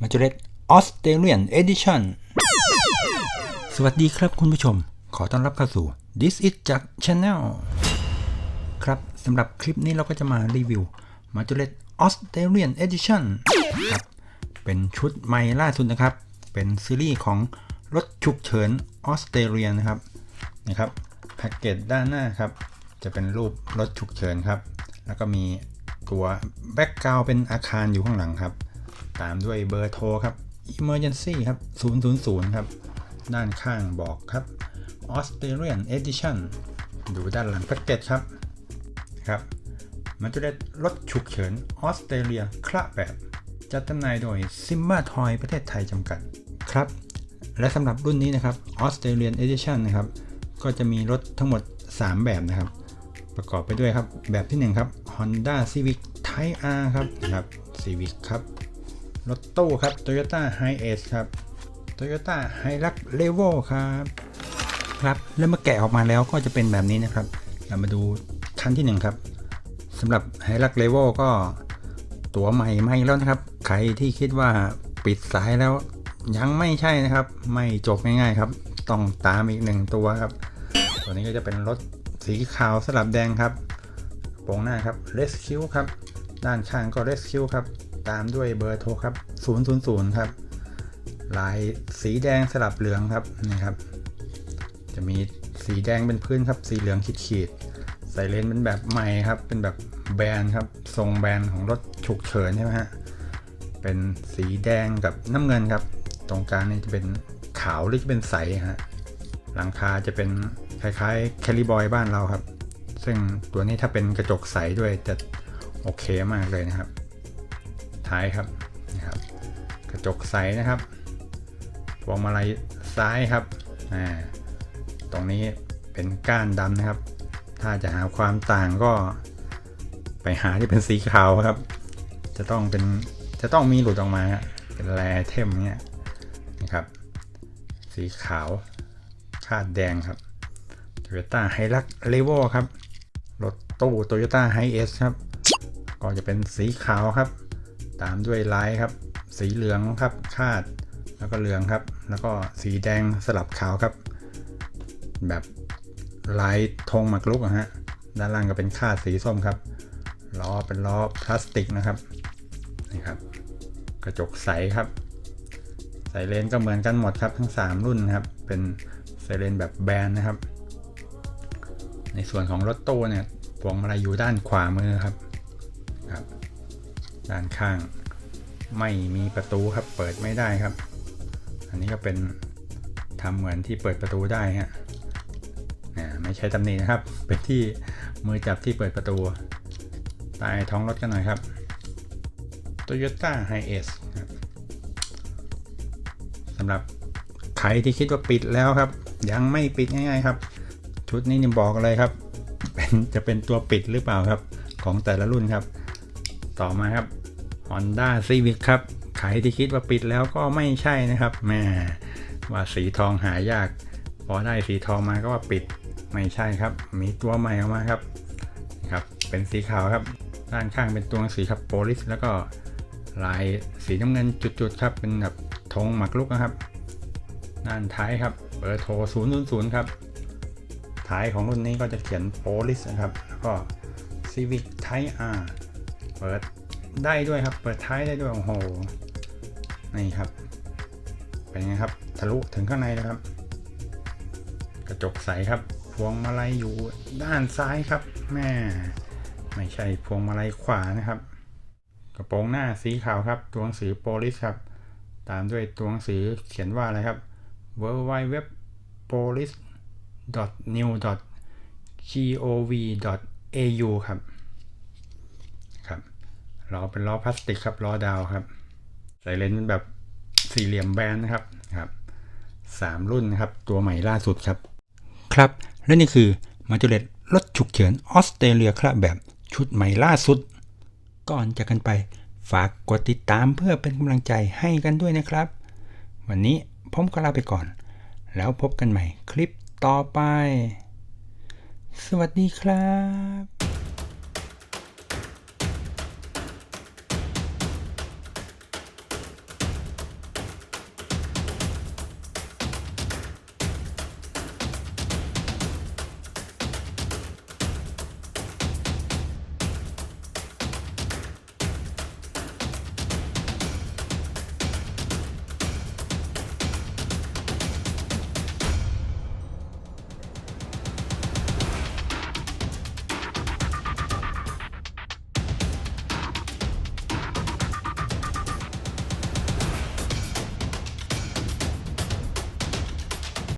มาจูเลตออสเตรเลียนเอดิชันสวัสดีครับคุณผู้ชม ขอต้อนรับเข้าสู่ This is จาก Channel ครับสำหรับคลิปนี้เราก็จะมารีวิวมาจูเลตออสเตรเลียนเอดิชันครับเป็นชุดใหม่ล่าสุดนะครับ เป็นซีรีส์ของรถฉุกเฉินออสเตรเลียนะครับนะครับแพ็กเกจด้านหน้าครับ จะเป็นรูปรถฉุกเฉินครับ แล้วก็มีตัวแบ็กกราวเป็นอาคารอยู่ข้างหลังครับ ตามด้วยเบอร์โทรครับ Emergency ครับ 000 ครับ ด้านข้างบอกครับ Australian Edition ดูด้านหลังแพ็กเกจครับครับ มันจะได้รถฉุกเฉินออสเตรเลียคละแบบ จัดจำหน่ายโดย Simba Toy ประเทศไทยจำกัดครับ และสำหรับรุ่นนี้นะครับ Australian Edition นะครับ ก็จะมีรถทั้งหมด 3 แบบนะครับ ประกอบไปด้วยครับ แบบที่ 1 ครับ Honda Civic Type R ครับนะครับ Civic ครับ รถตู้ครับ Toyota Hiace ครับ Toyota Hilux Levo ครับครับแล้วเมื่อแกะออกมาแล้วก็จะเป็นแบบนี้นะครับ เรามาดูคันที่ 1 ครับสำหรับ Hilux Levo ก็ตัวใหม่ใหม่แล้วนะครับ ใครที่คิดว่าปิดสายแล้วยังไม่ใช่นะครับ ไม่จบง่ายๆครับ ต้องตามอีกหนึ่งตัวครับ ตัวนี้ก็จะเป็นรถสีขาวสลับแดงครับโปรงหน้าครับ Rescue ครับ ด้านข้างก็ Rescue ครับ ตามด้วยเบอร์โทรครับ 000 ครับ ลายสีแดงสลับเหลืองครับนี่ครับ จะมีสีแดงเป็นพื้นครับ สีเหลืองขีดๆใส่เลนเป็นแบบใหม่ครับ เป็นแบบแบรนด์ครับ ทรงแบรนด์ของรถฉุกเฉินใช่ไหมฮะ เป็นสีแดงกับน้ำเงินครับ ตรงกลางนี่จะเป็นขาวหรือจะเป็นใสฮะ หลังคาจะเป็นคล้ายๆแคลิบอยบ้านเราครับ ซึ่งตัวนี้ถ้าเป็นกระจกใสด้วยจะโอเคมากเลยนะครับ ท้ายครับนะครับกระจกใสนะครับพวงมาลัยซ้ายครับอ่าตรงนี้เป็นก้านดำนะครับ ถ้าจะหาความต่างก็ไปหาที่เป็นสีขาวครับ จะต้องเป็นจะต้องมีหลุดออกมาเป็นแรเทมเนี่ยนะครับ สีขาวคาดแดงครับ Toyota Hilux Levo ครับ รถตู้ Toyota Hiace ครับ ก็จะเป็นสีขาวครับ ตามด้วยลายครับ สีเหลืองครับคาด แล้วก็เหลืองครับ แล้วก็สีแดงสลับขาวครับ แบบลายธงหมากรุกอะฮะด้านล่างก็เป็นคาดสีส้มครับล้อเป็นล้อพลาสติกนะครับนี่ครับ กระจกใสครับไซเรนก็เหมือนกันหมดครับทั้ง 3 รุ่นนะครับ เป็นไซเรนแบบแบนนะครับ ในส่วนของรถตู้เนี่ยพวงมาลัยอยู่ด้านขวามือครับครับ ด้านข้าง ไม่มีประตูครับเปิดไม่ได้ครับ อันนี้ก็เป็นทำเหมือนที่เปิดประตูได้ฮะนะไม่ใช่ตำหนินะครับ เป็นที่มือจับที่เปิดประตูใต้ท้องรถกันหน่อยครับ Toyota Hiace ครับสำหรับใครที่คิดว่าปิดแล้วครับ ยังไม่ปิดง่ายๆครับ ชุดนี้นี่บอกเลยครับเป็นจะเป็นตัวปิดหรือเปล่าครับ ของแต่ละรุ่นครับ ต่อมาครับ Honda Civic ครับใครที่คิดว่าปิดแล้วก็ไม่ใช่นะครับแม่ว่าสีทองหายาก พอได้สีทองมาก็ว่าปิดไม่ใช่ครับ มีตัวใหม่ออกมาครับครับ เป็นสีขาวครับ ด้านข้างเป็นตัวสือครับโพลิสแล้วก็ลายสีน้ำเงินจุดๆครับ เป็นแบบธงหมักลุกนะครับ ด้านท้ายครับเบอร์โทร 000 ครับ ท้ายของรุ่นนี้ก็จะเขียนโพลิสนะครับ แล้วก็ Civic Type R เปิด ได้ด้วยครับ เปิดท้ายได้ด้วยโอ้โหนี่ครับ เป็นไงครับ ทะลุถึงข้างในนะครับ กระจกใสครับ พวงมาลัยอยู่ด้านซ้ายครับ แม่ไม่ใช่พวงมาลัยขวานะครับ กระโปรงหน้าสีขาวครับ ตัวหนังสือโพลิสครับ ตามด้วยตัวหนังสือเขียนว่าอะไรครับ w w w police new gov au ครับ ล้อเป็นล้อพลาสติกครับล้อดาวครับใส่เลนส์แบบสี่เหลี่ยมแบนนะครับครับสามรุ่นนะครับ ตัวใหม่ล่าสุดครับ ครับ และนี่คือมาจูเลตรถฉุกเฉินออสเตรเลียครับแบบชุดใหม่ล่าสุด ก่อนจากกันไปฝากกดติดตามเพื่อเป็นกำลังใจให้กันด้วยนะครับ วันนี้ผมก็ลาไปก่อน แล้วพบกันใหม่คลิปต่อไป สวัสดีครับ